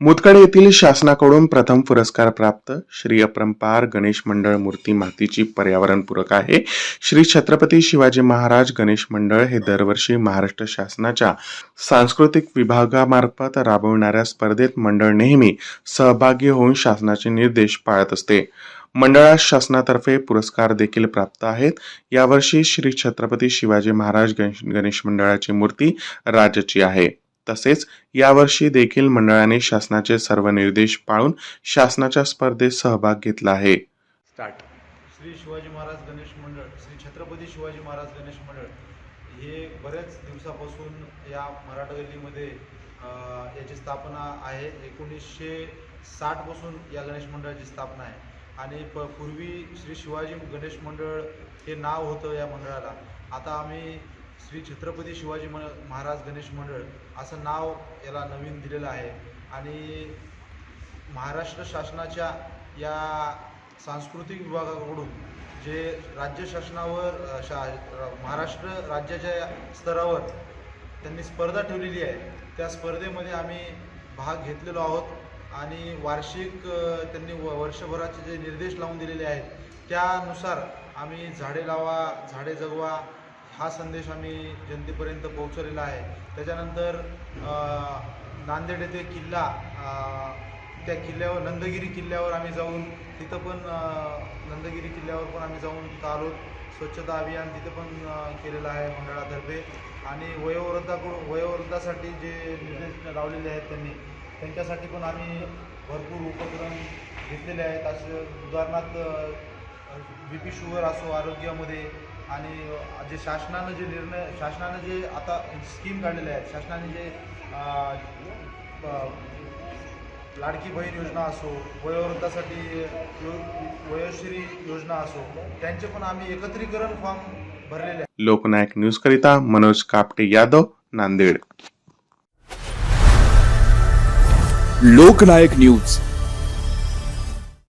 मुतखड येथील शासनाकडून प्रथम पुरस्कार प्राप्त श्री अपरंपार गणेश मंडळ मूर्ती मातीची पर्यावरणपूरक आहे. श्री छत्रपती शिवाजी महाराज गणेश मंडळ हे दरवर्षी महाराष्ट्र शासनाच्या सांस्कृतिक विभागामार्फत राबवणाऱ्या स्पर्धेत मंडळ नेहमी सहभागी होऊन शासनाचे निर्देश पाळत असते. मंडळास शासनातर्फे पुरस्कार देखील प्राप्त आहेत. यावर्षी श्री छत्रपती शिवाजी महाराज गणेश गणेश मंडळाची मूर्ती राज्याची आहे. तसेच यावर्षी देखील मंडळाने शासनाचे सर्व निर्देश पाळून शासनाच्या स्पर्धेत सहभाग घेतला आहे. स्टार्ट श्री शिवाजी महाराज गणेश मंडळ श्री छत्रपती शिवाजी महाराज गणेश मंडळ हे बऱ्याच दिवसापासून या मराठा गल्लीमध्ये याची स्थापना आहे. एकोणीसशे साठपासून या गणेश मंडळाची स्थापना आहे. आणि प पूर्वी श्री शिवाजी गणेश मंडळ हे नाव होतं या मंडळाला. आता आम्ही श्री छत्रपती शिवाजी म महाराज गणेश मंडळ असं नाव याला नवीन दिलेलं आहे. आणि महाराष्ट्र शासनाच्या या सांस्कृतिक विभागाकडून जे राज्य शासनावर शा महाराष्ट्र राज्याच्या स्तरावर त्यांनी स्पर्धा ठेवलेली आहे. त्या स्पर्धेमध्ये आम्ही भाग घेतलेलो आहोत आणि वार्षिक त्यांनी व वर्षभराचे जे निर्देश लावून दिलेले आहेत त्यानुसार आम्ही झाडे लावा झाडे जगवा हा संदेश आम्ही जनतेपर्यंत पोहोचवलेला आहे. त्याच्यानंतर नांदेड येथे किल्ला त्या किल्ल्यावर नंदगिरी किल्ल्यावर आम्ही जाऊन तिथं पण नंदगिरी किल्ल्यावर पण आम्ही जाऊन तिथं स्वच्छता अभियान तिथं पण केलेलं आहे मंडळातर्फे. आणि वयोवृद्धाकडून वयोवृद्धासाठी जे निर्देश लावलेले आहेत त्यांनी त्यांच्यासाठी पण आम्ही भरपूर उपक्रम घेतलेले आहेत. असे उदाहरणार्थ बी पी शुगर असो आरोग्यामध्ये आणि जे शासनानं जे निर्णय शासनानं जे आता स्कीम काढलेल्या आहेत शासनाने जे लाडकी बहीण योजना असो वयोवृद्धासाठी यो वयोश्री योजना असो त्यांचे पण आम्ही एकत्रीकरण फॉर्म भरलेले आहेत. लोकनायक न्यूजकरिता मनोज कापटे यादव नांदेड. लोकनायक न्यूज.